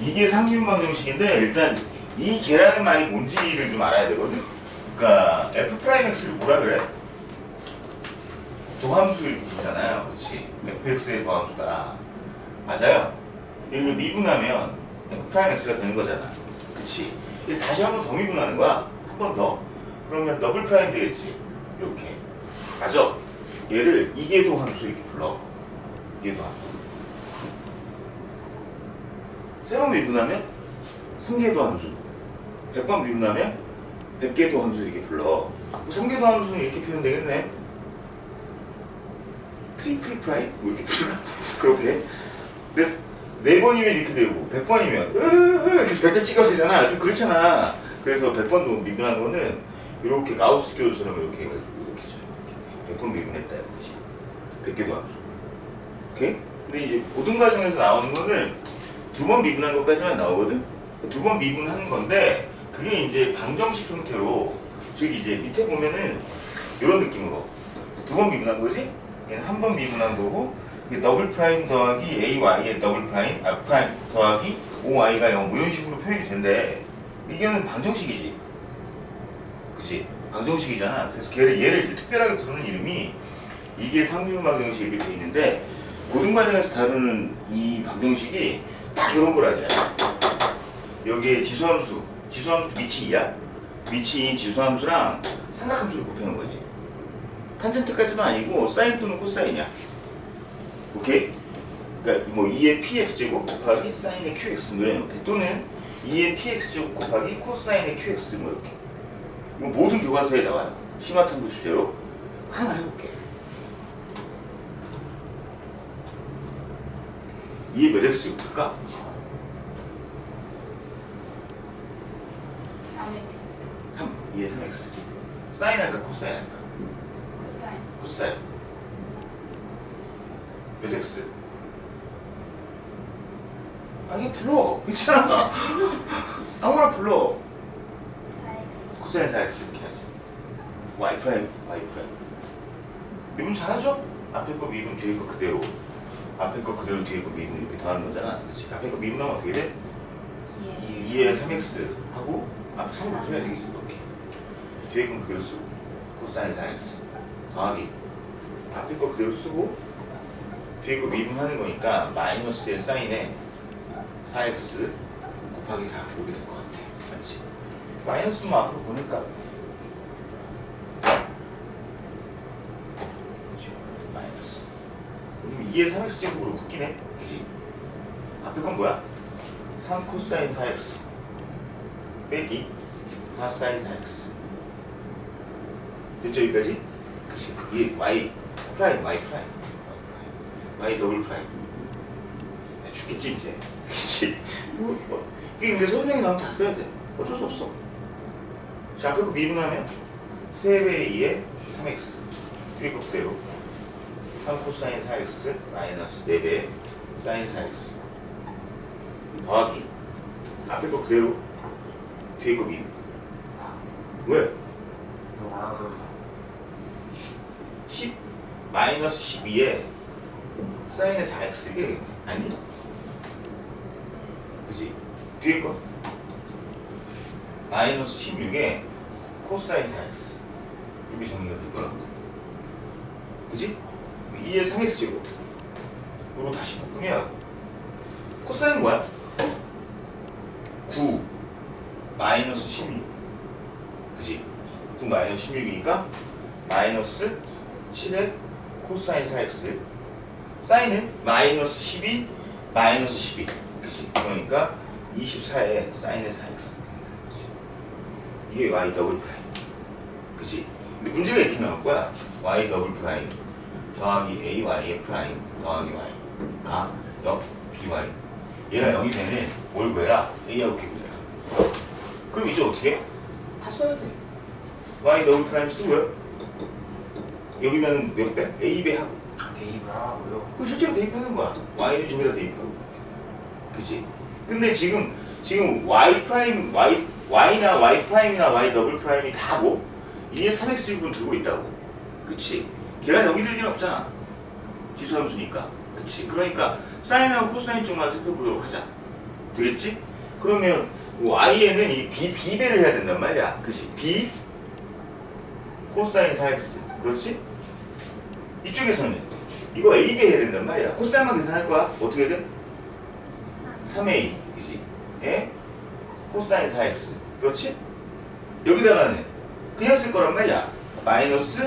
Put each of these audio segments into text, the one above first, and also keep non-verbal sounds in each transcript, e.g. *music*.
이게 상기분 방정식인데 일단 이 계라는 말이 뭔지를 좀 알아야 되거든. 그러니까 f 프라임 x를 뭐라 그래? 도함수 이렇게 부르잖아요. 그렇지? fx의 도함수다. 맞아요. 이렇게 미분하면 f 프라임 x가 되는 거잖아. 이제 다시 한 번 더 미분하는 거야. 한 번 더. 그러면 더블 프라임 되겠지. 이렇게. 맞아. 얘를 이게 도함수 이렇게 불러. 이게 도함수. 세번 미분하면 3개 도 함수. 100번 미분하면 100개 도 함수 이렇게 불러. 3개 도 함수는 이렇게 표현되겠네. 트리플 프라임? 뭐 이렇게 불러. *laughs* 그렇게. 근데 네 번이면 이렇게 되고 100번이면 으으 이렇게 100개 찍어야 되잖아. 좀 그렇잖아. 그래서 100번도 미분한 거는 이렇게 가우스 교수처럼 이렇게 해가지고 이렇게 쳐. 이렇게 100번 미분했다 이거지. 100개도 함수. 오케이? 근데 이제 모든 과정에서 나오는 거는 두 번 미분한 것까지만 나오거든? 두 번 미분하는 건데 그게 이제 방정식 형태로 즉 이제 밑에 보면은 이런 느낌으로 두 번 미분한 거지? 얘는 한 번 미분한 거고 더블 프라임 더하기 AY의 더블 프라임 아 프라임 더하기 OY가 0뭐 이런 식으로 표현이 된대 이게는 방정식이지 그치? 방정식이잖아 그래서 걔를 얘를 이제 특별하게 부르는 이름이 이게 상류음 방정식 이렇게 돼 있는데 고등 과정에서 다루는 이 방정식이 딱 이런 거라지. 여기에 지수함수 지수함수 밑이 2야? 밑이 2인 지수함수랑 삼각함수를 곱하는 거지. 탄젠트까지만 아니고 사인 또는 코사인이야. 오케이? 그러니까 뭐 2의 px제곱 곱하기 사인의 qx 뭐 형태. 또는 2의 px제곱 곱하기 코사인의 qx 뭐 이렇게. 이거 모든 교과서에 나와요. 심화탐구 주제로. 하나 해볼게 2의 몇 x 곱할까? 3x 3, 2의 3x 사인 할까 코사인 할까? 코사인. 코사인. 몇 x? 아 이게 불러. 괜찮아. *laughs* 아무나 불러. 4x 코사인 4x 이렇게 하지. y 프라임 y 프라임 미분 잘하죠? 앞에 거 미분 뒤에 거 그대로 앞에 거 그대로 뒤에 거 미분 이렇게 더하는 거잖아. 그렇지 앞에 거 미분하면 어떻게 돼? 예. 2에 3x 하고 앞에 3을 써야 되겠지 이렇게. 뒤에 건 그대로 쓰고 코사인 4x 더하기. 앞에 거 그대로 쓰고 뒤에 거 미분하는 거니까 마이너스의 사인에 4x 곱하기 4 이렇게 될 것 같아. 맞지? 마이너스만 앞으로 보니까 그렇죠? 마이너스 그럼 2의 3x 제곱으로 붙기네 그지? 앞에 건 뭐야? 3 코사인 4x 빼기. 4 사인 4x 됐죠 여기까지? 그치. 이게 y 프라임 y 프라임. Y 더블 프라임. 야, 죽겠지 이제. *laughs* 그치. 이거 뭐, 이게 근데 선생님이 나오면 다 써야 돼. 어쩔 수 없어. 자거 미분하면 3배의 2에 3x 위에 거 그대로 3 코사인 4x 마이너스 4배 사인 4x 더하기 앞에 거 그대로 뒤에 거 미분 왜? 더 많아서 10 마이너스 12에 사인의 4x 이게 아니? 그지? 뒤에 거 마이너스 16에 코사인 4x 이게 정리가 될 거야 그지? 2의 3x 제곱 으로 다시 바꾸면 코사인 뭐야? 9 마이너스 16 그지? 9 마이너스 16이니까 마이너스 7의 코사인 4x 사인은 마이너스 12 마이너스 12 그치 그러니까 24의 사인의 4x 이게 y 더블 프라임. 그치 근데 문제가 이렇게 나올 거야. y 더블 프라임 더하기 a y의 프라임 더하기 y가 0 by 얘가 0이 되면 뭘 구해라 a하고 b 구해라 그럼 이제 어떻게 해? 다 써야 돼 y 더블 프라임 쓰고요 여기는 몇 배? A배 하고 대입을 하고요. 그 실제로 대입하는 거야 Y는 저기다 대입하고 그지? 근데 지금 지금 Y 프라임 Y Y나 Y 프라임이나 Y 더블 프라임이 다고 2의 3x 제곱은 들고 있다고 그치? 걔가 여기 들 일은 없잖아 지수함수니까 그치? 그러니까 사인하고 코사인 쪽만 살펴보도록 하자 되겠지? 그러면 y에는 이 b, b배를 해야 된단 말이야. 그지? b 코사인 4x. 그렇지? 이쪽에서는 이거 ab 해야 된단 말이야. 코사인만 계산할 거야. 어떻게 돼? 3a. 그지? 예? 코사인 4x. 그렇지? 여기다가는 그냥 쓸 거란 말이야. 마이너스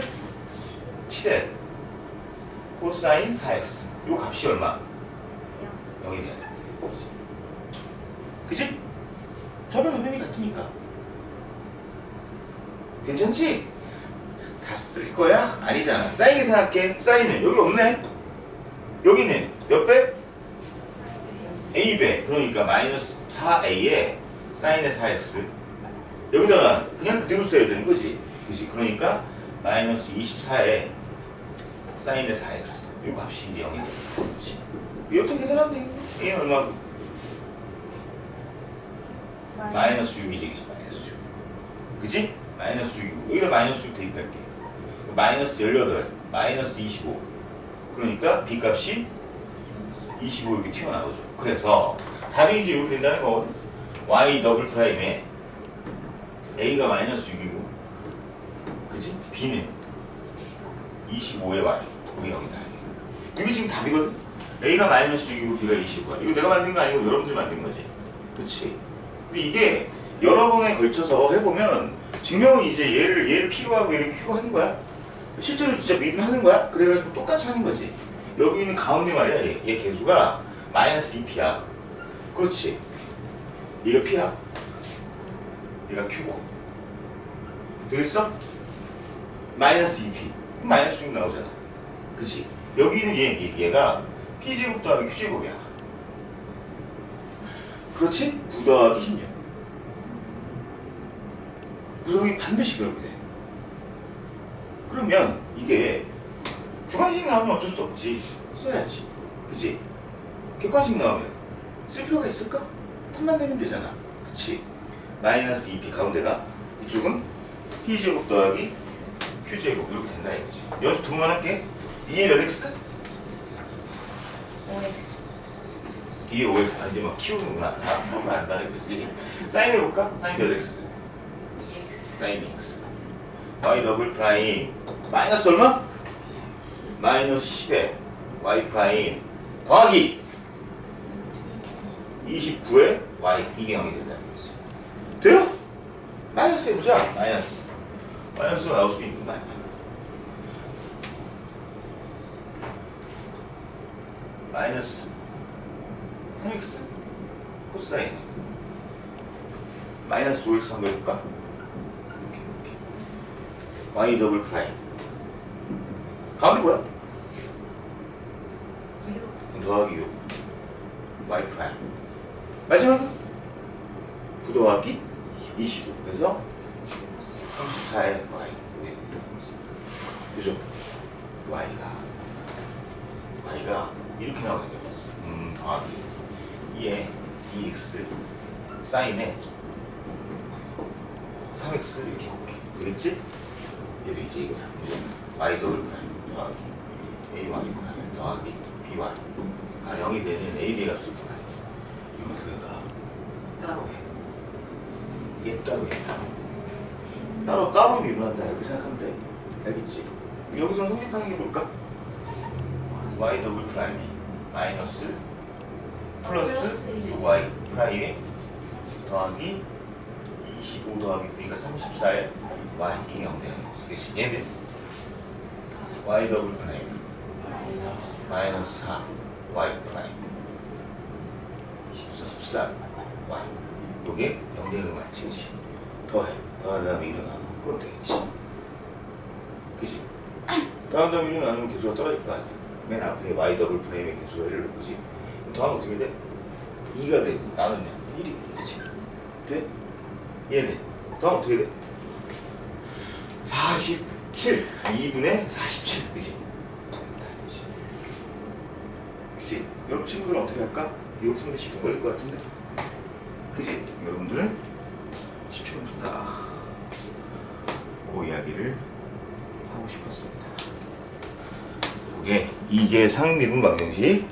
7에 코사인 4x. 요 값이 얼마? 0이 돼야 돼. 그지? 저변 의변이 같으니까. 괜찮지? 다 쓸 거야? 아니잖아. 사인 계산할게. 사인은 여기 없네. 여기는 몇 배? a배. 그러니까 마이너스 4a에 사인의 4x. 여기다가 그냥 그대로 써야 되는 거지. 그지? 그러니까 마이너스 24에 사인의 4x. 요 값이 이제 0이 돼. 이렇게 계산하면 되겠네. a 얼마? 마이너스 6이지, 그치? 마이너스 6. 그치? 마이너스 6이고, 여기다 마이너스 6 대입할게. 마이너스 18, 마이너스 25. 그러니까 b 값이 25 이렇게 튀어나오죠. 그래서 답이 이제 이렇게 된다는 거거든. y 더블 프라임에 a가 마이너스 6이고, 그치? b는 25의 y. 여기 여기다. 이게 지금 답이거든. a가 마이너스 6이고 b가 25야. 이거 내가 만든 거 아니고 여러분들이 만든 거지. 그치? 근데 이게 여러 번에 걸쳐서 해보면 증명은 이제 얘를 얘를 P로 하고 얘를 Q로 하는 거야. 실제로 진짜 미분 하는 거야. 그래가지고 똑같이 하는 거지. 여기 있는 가운데 말이야. 얘, 얘 개수가 마이너스 2P야. 그렇지. 얘가 P야. 얘가 Q고. 되겠어? 마이너스 2P. 그럼 마이너스 6 나오잖아. 그치? 여기 있는 얘, 얘 얘가 P제곱 더하기 Q제곱이야. 그렇지? 9 더하기 16. 구성이 반드시 그렇게 돼. 그러면 이게 주관식 나오면 어쩔 수 없지. 써야지. 그치? 객관식 나오면 쓸 필요가 있을까? 탐만 내면 되잖아. 그치? 마이너스 2p 가운데가 이쪽은 p제곱 더하기 q제곱 이렇게 된다 이거지. 연습 두번 할게. 2의 몇 x? 5x 2의 5x. 아, 이제 막 키우는구나. 아, 하면 안다 이거지. 사인 해볼까? 사인 몇 x? 2x 사인 x. y 더블 프라임 마이너스 얼마? 마이너스 10에 y 프라임 더하기 29에 y 이게 0이 된다는 거지. 돼요? 마이너스 해보자. 마이너스. 마이너스가 나올 수 있는 거 아니야. 마이너스 3x 코사인 마이너스 5x 한번 해볼까? 이렇게, 이렇게. y 더블 프라임 가운데 뭐야? 6 더하기 6 y 프라임 마지막은 9 더하기 25 그래서 34의 y 네. 그죠? y가 y가 이렇게 나오는 거죠 음 더하기 2의 2x 사인에 3x 이렇게 해볼게. 되겠지? 얘도 이제 이거야. 그죠? y 더블 프라임 더하기 ay 프라임 더하기 by 아 0이 되는 ab 값을 구하래 이거 어떻게 가? 따로 해 얘 따로 해 따로 따로 미분한다. 이렇게 생각하면 돼. 알겠지? 여기서 성립하는 게 뭘까? y 더블 프라임이 마이너스 플러스 플러스 6y 프라임이 더하기 25 더하기 9니까 34에 y 이게 0 되는 거지. 그치? 얘는 y 더블 프라임. 마이너스 마이너스 4 y 프라임. 14, 14 y. 요게 0 되는 거 맞지? 그치? 더해. 더한 다음에 일어나는 그럼 되겠지. 그치? 더한 다음에 일어나면 개수가 떨어질 거 아니야 맨 앞에 y 더블 프라임의 개수가 1을 그지? 더하면 어떻게 돼? 2가 돼 나누면 1이 돼 그치? 돼? 얘는 더하면 어떻게 돼? 47 2분의 47 그치? 그치? 그치? 여러분 친구들은 어떻게 할까? 푸는 게 10분 걸릴 것 같은데? 그치? 여러분들은 10초면 푼다 그 이야기를 하고 싶었습니다 이게 상미분 방정식